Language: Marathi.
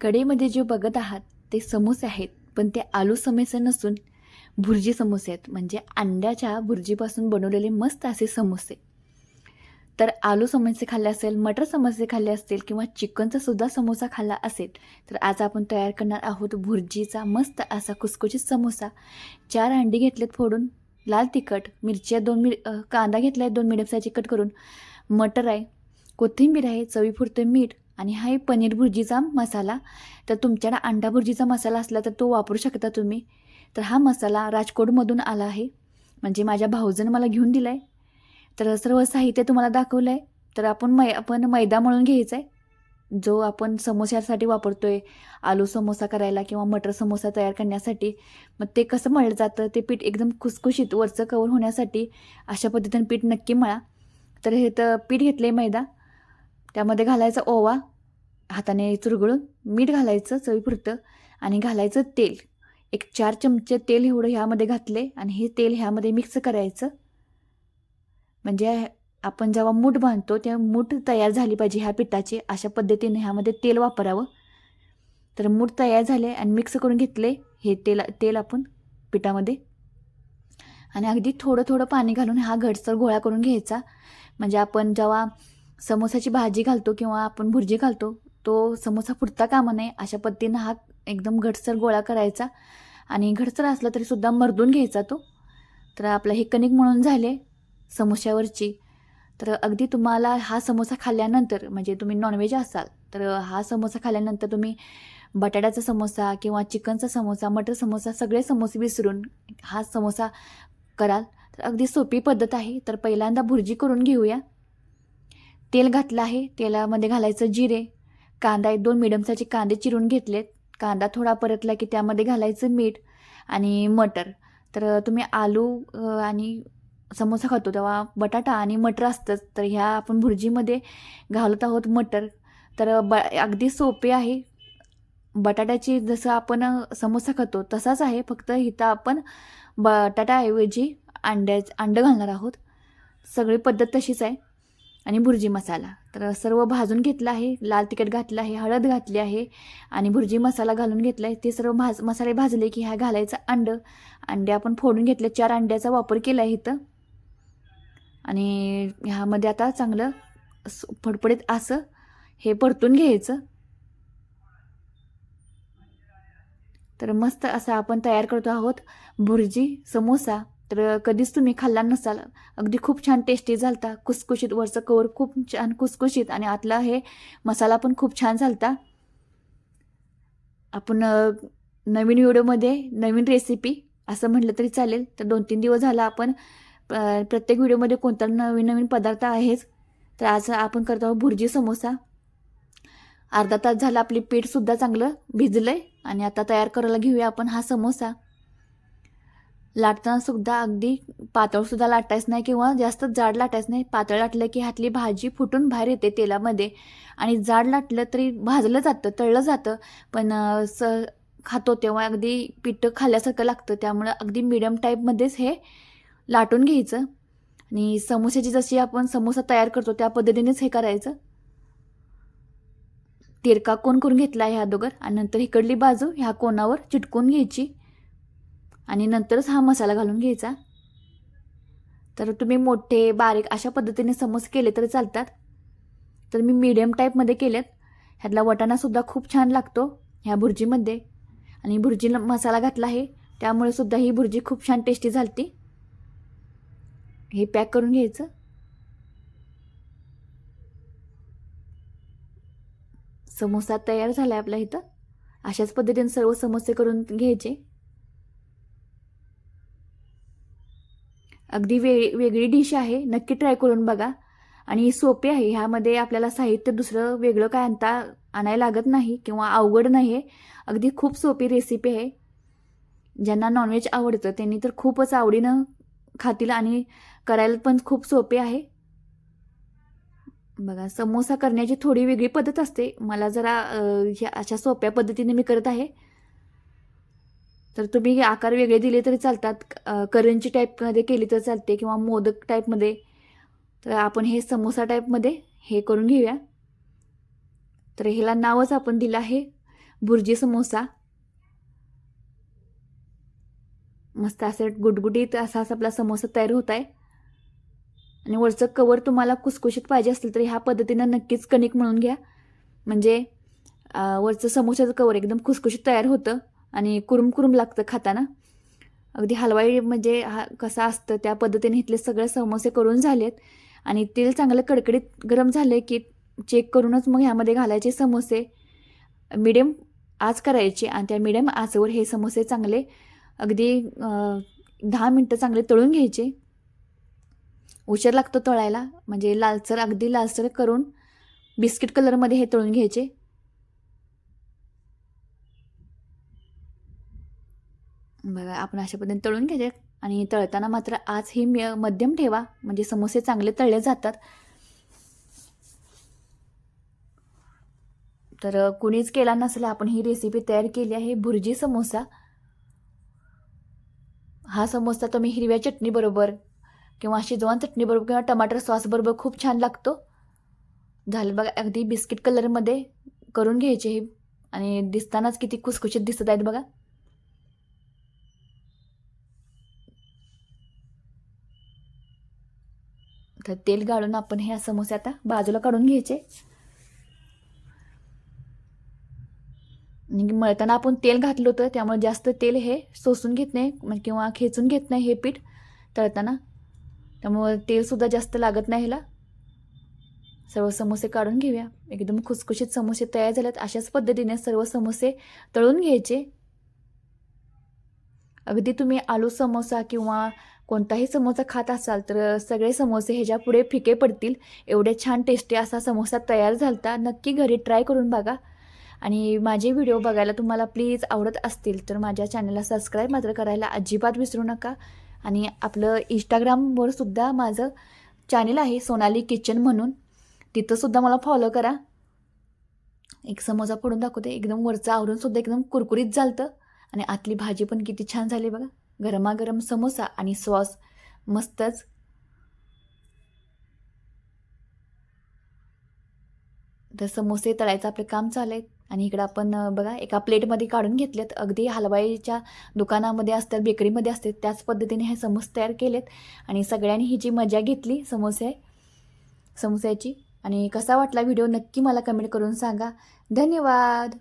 कडेमध्ये जे बघत आहात ते समोसे आहेत पण ते आलू समोसे नसून भुर्जी समोसे आहेत. म्हणजे अंड्याच्या भुर्जीपासून बनवलेले मस्त असे समोसे. तर आलू समोसे खाल्ले असेल मटर समोसे खाल्ले असतील किंवा चिकनचा सुद्धा समोसा खाल्ला असेल तर आज आपण तयार करणार आहोत भुर्जीचा मस्त असा कुसकुशीत समोसा. चार अंडी घेतलेत फोडून लाल तिखट मिरच्या दोन मिर कांदा घेतला आहे दोन मिडियम साईजची कट करून मटर आहे कोथिंबीर आहे चवीपुरते मीठ आणि हा आहे पनीर भुर्जीचा मसाला. तर तुमच्याकडे अंडा भुर्जीचा मसाला असला तर तो वापरू शकता तुम्ही. तर हा मसाला राजकोटमधून आला आहे. म्हणजे माझ्या भाऊजनं मला घेऊन दिला आहे तर सर्व साहित्य तुम्हाला दाखवलं आहे तर आपण मै आपण मैदा मळून घ्यायचा आहे जो आपण समोस्यासाठी वापरतो आहे आलू समोसा करायला किंवा मटर समोसा तयार करण्यासाठी. मग ते कसं मळलं जातं? ते पीठ एकदम खुसखुशीत वरचं कवर होण्यासाठी अशा पद्धतीने पीठ नक्की मळा. तर हे तर पीठ घेतलं आहे मैदा. त्यामध्ये घालायचा ओवा हाताने चुरगळून मीठ घालायचं चवीपुरतं आणि घालायचं तेल. एक चार चमचे तेल एवढं ह्यामध्ये घातले आणि हे तेल ह्यामध्ये मिक्स करायचं. म्हणजे आपण जेव्हा मूठ बांधतो तेव्हा मूठ तयार झाली पाहिजे ह्या पिठाची. अशा पद्धतीने ह्यामध्ये तेल वापरावं. तर मूठ तयार झाले आणि मिक्स करून घेतले हे तेल तेल आपण पिठामध्ये. आणि अगदी थोडं थोडं पाणी घालून हा घटसर गोळा करून घ्यायचा. म्हणजे आपण जेव्हा समोसाची भाजी घालतो किंवा आपण भुर्जी घालतो तो समोसा फुटता कामा नये. अशा पद्धतीनं हा एकदम घटसर गोळा करायचा आणि घटसर असला तरीसुद्धा मरदून मर्दून घ्यायचा तो. तर आपलं हे कणिक म्हणून झाले समोश्यावरची. तर अगदी तुम्हाला हा समोसा खाल्ल्यानंतर म्हणजे तुम्ही नॉनव्हेज असाल तर हा समोसा खाल्ल्यानंतर तुम्ही बटाट्याचा समोसा किंवा चिकनचा समोसा मटर समोसा सगळे समोसे विसरून हा समोसा कराल. तर अगदी सोपी पद्धत आहे. तर पहिल्यांदा भुर्जी करून घेऊया. तेल घातलं आहे. तेलामध्ये घालायचं जिरे. कांदा एक दोन मिडियम साईजचे कांदे चिरून घेतलेत. कांदा थोडा परतला की त्यामध्ये घालायचं मीठ आणि मटर. तर तुम्ही आलू आणि समोसा खातो तेव्हा बटाटा आणि मटर असतंच. तर ह्या आपण भुर्जीमध्ये घालत आहोत मटर. तर ब अगदी सोपे आहे. बटाट्याची जसं आपण समोसा खातो तसाच आहे. फक्त इथं आपण बटाट्याऐवजी अंड्या अंडं घालणार आहोत. सगळी पद्धत तशीच आहे. आणि भुर्जी मसाला. तर सर्व भाजून घेतलं आहे लाल तिखट घातलं आहे हळद घातली आहे आणि भुर्जी मसाला घालून घेतला आहे ते सर्व भाज मसाले भाजले की ह्या घालायचं अंडं. अंडे आपण फोडून घेतले चार अंड्याचा वापर केला आहे इथं. आणि ह्यामध्ये आता चांगलं फडफडीत असं हे परतून घ्यायचं. तर मस्त असं आपण तयार करतो आहोत भुर्जी समोसा. तर कधीच तुम्ही खाल्ला नसाल. अगदी खूप छान टेस्टी झालता. कुसकुशीत वरचं कवर खूप छान कुसकुशीत आणि आतला हे मसाला पण खूप छान झालता. आपण नवीन व्हिडिओमध्ये नवीन रेसिपी असं म्हटलं तरी चालेल. तर दोन तीन दिवस झाला आपण प्रत्येक व्हिडिओमध्ये कोणता नवीन नवीन पदार्थ आहेच. तर आज आपण करतो आहोत भुर्जी समोसा. अर्धा तास झाला आपली पीठसुद्धा चांगलं भिजलं आहे आणि आता तयार करायला घेऊया आपण हा समोसा. लाटताना सुद्धा अगदी पातळसुद्धा लाटायचं नाही किंवा जास्त जाड लाटायचं नाही. पातळ लाटलं की ह्यातली भाजी फुटून बाहेर येते तेलामध्ये. आणि जाड लाटलं तरी भाजलं जातं तळलं जातं. पण स खातो तेव्हा अगदी पिठं खाल्ल्यासारखं लागतं. त्यामुळं अगदी मिडियम टाईपमध्येच हे लाटून घ्यायचं. आणि समोस्याची जशी आपण समोसा तयार करतो त्या पद्धतीनेच हे करायचं. तिरका कोण करून घेतला आहे ह्या अगोदर? आणि नंतर इकडली बाजू ह्या कोणावर चिटकून घ्यायची. आणि नंतरच हा मसाला घालून घ्यायचा. तर तुम्ही मोठे बारीक अशा पद्धतीने समोसे केले तरी चालतात. तर मी मीडियम टाईपमध्ये केलेत. ह्यातला वटाणासुद्धा खूप छान लागतो ह्या भुर्जीमध्ये. आणि भुर्जीला मसाला घातला आहे त्यामुळे सुद्धा ही भुर्जी खूप छान टेस्टी झालती. हे पॅक करून घ्यायचं. समोसा तयार झाला आहे आपल्या इथं. अशाच पद्धतीने सर्व समोसे करून घ्यायचे. अगदी वे वेगळी डिश आहे. नक्की ट्राय करून बघा. आणि सोपी आहे. ह्यामध्ये आपल्याला साहित्य दुसरं वेगळं काय आणता आणायला लागत नाही किंवा अवघड नाही आहे अगदी खूप सोपी रेसिपी आहे. ज्यांना नॉनव्हेज आवडतं त्यांनी तर खूपच आवडीनं खातील आणि करायला पण खूप सोपे आहे. बघा समोसा करण्याची थोडी वेगळी पद्धत असते. मला जरा ह्या अशा सोप्या पद्धतीने मी करत आहे. तर तुम्ही आकार वेगळे दिले तरी चालतात. करंजी टाईपमध्ये केली तर चालते किंवा मोदक टाईपमध्ये तर आपण हे समोसा टाईपमध्ये हे करून घेऊया. तर ह्याला नावच आपण दिलं आहे भुर्जी समोसा. मस्त असं गुटगुटीत असा असा आपला समोसा तयार होत आहे आणि वरचं कवर तुम्हाला कुसकुशीत पाहिजे असेल तर ह्या पद्धतीनं नक्कीच कणिक म्हणून घ्या. म्हणजे वरचं समोसाचं कवर एकदम खुसखुशीत तयार होतं. आणि कुरुम कुरुम लागतं खाताना. अगदी हलवाई म्हणजे हा कसा असतं त्या पद्धतीने इथले सगळे समोसे करून झालेत. आणि तेल चांगलं कडकडीत गरम झाले की चेक करूनच मग ह्यामध्ये घालायचे समोसे. मिडियम आज करायचे आणि त्या मिडियम आचवर हे समोसे चांगले अगदी दहा मिनटं चांगले तळून घ्यायचे. उशीर लागतो तळायला म्हणजे लालसर अगदी लालसर करून बिस्किट कलरमध्ये हे तळून घ्यायचे. बघा आपण अशा पद्धतीने तळून घ्यायचे आणि तळताना मात्र आज ही म- मध्यम ठेवा. म्हणजे समोसे चांगले तळले जातात. तर कुणीच केला नसेल आपण ही रेसिपी तयार केली आहे भुर्जी समोसा. हा समोसा तुम्ही हिरव्या चटणीबरोबर किंवा शिजवान चटणी बरोबर किंवा टमाटर सॉस बरोबर खूप छान लागतो. झालं बघा अगदी बिस्किट कलरमध्ये करून घ्यायचे हे. आणि दिसतानाच किती खुसखुशीत दिसत आहेत बघा. तर तेल गाळून आपण हे समोसे आता बाजूला काढून घ्यायचे. आणि मळताना आपण तेल घातलं होतं त्यामुळे जास्त तेल हे सोसून घेत नाही म्हणजे किंवा खेचून घेत नाही हे पीठ तळताना. त्यामुळं तेलसुद्धा जास्त लागत नाही ह्याला. सर्व समोसे काढून घेऊया. एकदम खुसखुशीत समोसे तयार झालेत. अशाच पद्धतीने सर्व समोसे तळून घ्यायचे. अगदी तुम्ही आलू समोसा किंवा कोणताही समोसा खात असाल तर सगळे समोसे ह्याच्या पुढे फिके पडतील. एवढे छान टेस्टी असा समोसा तयार झालता. नक्की घरी ट्राय करून बघा. आणि माझे व्हिडिओ बघायला तुम्हाला प्लीज आवडत असतील तर माझ्या चॅनलला सबस्क्राईब मात्र करायला अजिबात विसरू नका. आणि आपलं इंस्टाग्रामवर सुद्धा माझं चॅनल आहे सोनाली किचन म्हणून. तिथंसुद्धा मला फॉलो करा. एक समोसा फोडून दाखवते. एकदम वरचं आवरून सुद्धा एकदम कुरकुरीत झालतं. आणि आतली भाजी पण किती छान झाली बघा. गरमागरम समोसा आणि सॉस मस्तच तर समोसे तळायचं आपलं काम चालू आहे आणि इकडं आपण बघा एका प्लेटमध्ये काढून घेतलेत. अगदी हलवाईच्या दुकानामध्ये असतात बेकरीमध्ये असतात. त्याच पद्धतीने हे समोसे तयार केलेत. आणि सगळ्यांनी ही जी मजा घेतली समोसे समोस्याची. आणि कसा वाटला व्हिडिओ नक्की मला कमेंट करून सांगा. धन्यवाद!